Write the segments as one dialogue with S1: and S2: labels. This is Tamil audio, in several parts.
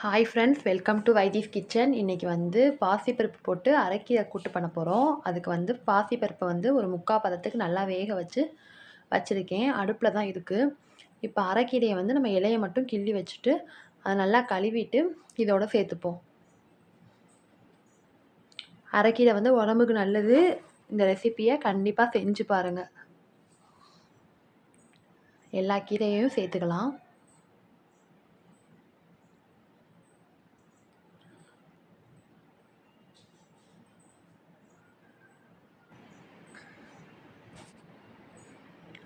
S1: Hi friends welcome to Vaithees kitchen இன்றைக்கி வந்து பாசிப்பருப்பு போட்டு அரைக்கீரை கூட்டு பண்ண போகிறோம் அதுக்கு வந்து பாசிப்பருப்பை வந்து ஒரு முக்கால் பதத்துக்கு நல்லா வேக வச்சு வச்சுருக்கேன். அடுப்பில் தான் இருக்குது இப்போ அரைக்கீரையை வந்து நம்ம இலையை மட்டும் கிள்ளி வச்சுட்டு அதை நல்லா கழுவிட்டு இதோட சேர்த்துப்போம். அரைக்கீரை வந்து உடம்புக்கு நல்லது. இந்த ரெசிப்பியை கண்டிப்பாக செஞ்சு பாருங்கள் எல்லா கீரையையும் சேர்த்துக்கலாம்.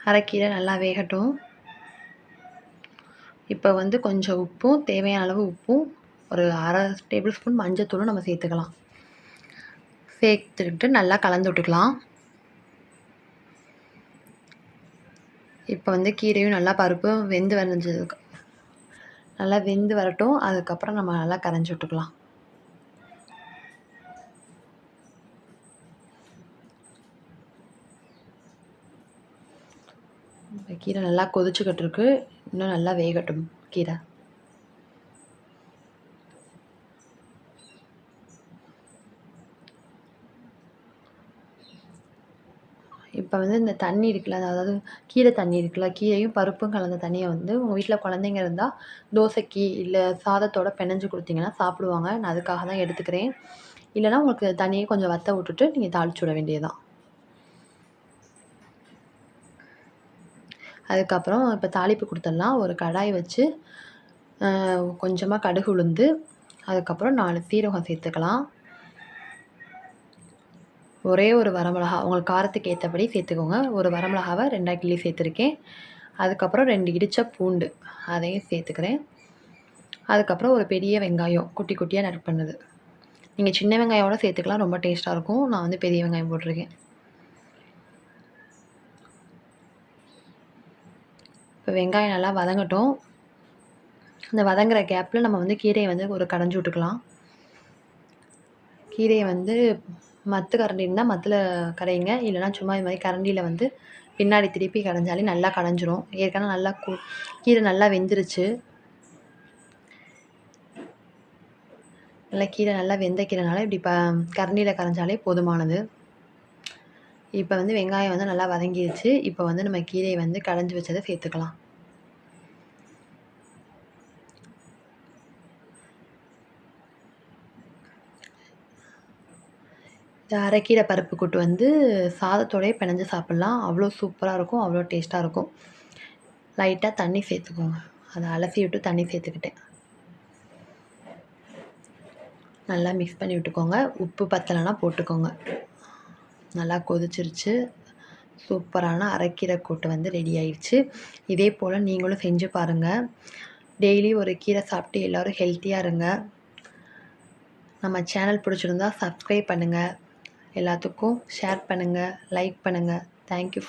S1: அரைக்கீரை நல்லா வேகட்டும். இப்போ வந்து கொஞ்சம் உப்பும் தேவையான அளவு உப்பும் ஒரு அரை டேபிள் ஸ்பூன் மஞ்சத்தூளும் நம்ம சேர்த்துக்கலாம். சேர்த்துக்கிட்டு நல்லா கலந்து விட்டுக்கலாம். இப்போ வந்து கீரையும் நல்லா பருப்பும் வெந்து வரைஞ்சதுக்கு நல்லா வெந்து வரட்டும். அதுக்கப்புறம் நம்ம நல்லா கரைஞ்சி விட்டுக்கலாம். கீரை நல்லா கொதிச்சுக்கிட்டு இருக்கு இன்னும் நல்லா வேகட்டும் கீரை. இப்போ வந்து இந்த தண்ணி இருக்குல்ல அதாவது கீரை தண்ணி இருக்குல்ல கீரையும் பருப்பும் கலந்த தண்ணியை வந்து உங்கள் வீட்டில் குழந்தைங்க இருந்தால் தோசைக்கு இல்லை சாதத்தோட பிணைஞ்சு கொடுத்தீங்கன்னா சாப்பிடுவாங்க. நான் அதுக்காக தான் எடுத்துக்கிறேன். இல்லைனா உங்களுக்கு தண்ணியை கொஞ்சம் வற்ற விட்டுட்டு நீங்கள் தாளிச்சு விட வேண்டியதுதான். அதுக்கப்புறம் இப்போ தாளிப்பு கொடுத்துடலாம். ஒரு கடாய் வச்சு கொஞ்சமாக கடுகு உளுந்து அதுக்கப்புறம் நாலு சீரகம் சேர்த்துக்கலாம். ஒரே ஒரு வரமிளகா உங்களுக்கு காரத்துக்கு ஏற்றபடி சேர்த்துக்கோங்க. ஒரு வரமிளகாவை ரெண்டாக கிள்ளி சேர்த்துருக்கேன். அதுக்கப்புறம் ரெண்டு இடித்த பூண்டு அதையும் சேர்த்துக்கிறேன். அதுக்கப்புறம் ஒரு பெரிய வெங்காயம் குட்டி குட்டியாக நட் பண்ணுது. நீங்கள் சின்ன வெங்காயோட சேர்த்துக்கலாம். ரொம்ப டேஸ்ட்டாக இருக்கும். நான் வந்து பெரிய வெங்காயம் போட்டிருக்கேன். இப்போ வெங்காயம் நல்லா வதங்கட்டும். இந்த வதங்குற கேப்பில் நம்ம வந்து கீரையை வந்து ஒரு கடைஞ்சி விட்டுக்கலாம். கீரையை வந்து மத்து கரண்டி இருந்தால் மத்தில் கரையுங்க. இல்லைனா சும்மா இது மாதிரி கரண்டியில் வந்து பின்னாடி திருப்பி கடைஞ்சாலே நல்லா கடைஞ்சிரும். ஏற்கனவே நல்லா கு கீரை நல்லா வெந்துருச்சு. நல்லா கீரை நல்லா வெந்த கீரைனால இப்படி ப கரண்டியில் கரைஞ்சாலே போதுமானது. இப்போ வந்து வெங்காயம் வந்து நல்லா வதங்கிடுச்சு இப்போ வந்து நம்ம கீரையை வந்து கடைஞ்சி வச்சதை சேர்த்துக்கலாம். இந்த அரைக்கீரை பருப்பு கூட்டு வந்து சாதத்தோடய பிணைஞ்சு சாப்பிட்லாம். அவ்வளோ சூப்பராக இருக்கும். அவ்வளோ டேஸ்ட்டாக இருக்கும். லைட்டாக தண்ணி சேர்த்துக்கோங்க. அதை அலசி விட்டு தண்ணி சேர்த்துக்கிட்டேன். நல்லா மிக்ஸ் பண்ணி விட்டுக்கோங்க. உப்பு பத்தலைன்னா போட்டுக்கோங்க. நல்லா கொதிச்சிருச்சு. சூப்பரான அரைக்கீரை கூட்டு வந்து ரெடி ஆயிடுச்சு. இதே போல் நீங்களும் செஞ்சு பாருங்கள் டெய்லி ஒரு கீரை சாப்பிட்டு எல்லோரும் ஹெல்த்தியாக இருங்க. நம்ம சேனல் பிடிச்சிருந்தா சப்ஸ்கிரைப் பண்ணுங்கள் எல்லாத்துக்கும் ஷேர் பண்ணுங்கள் லைக் பண்ணுங்கள் தேங்க்யூ ஃபார்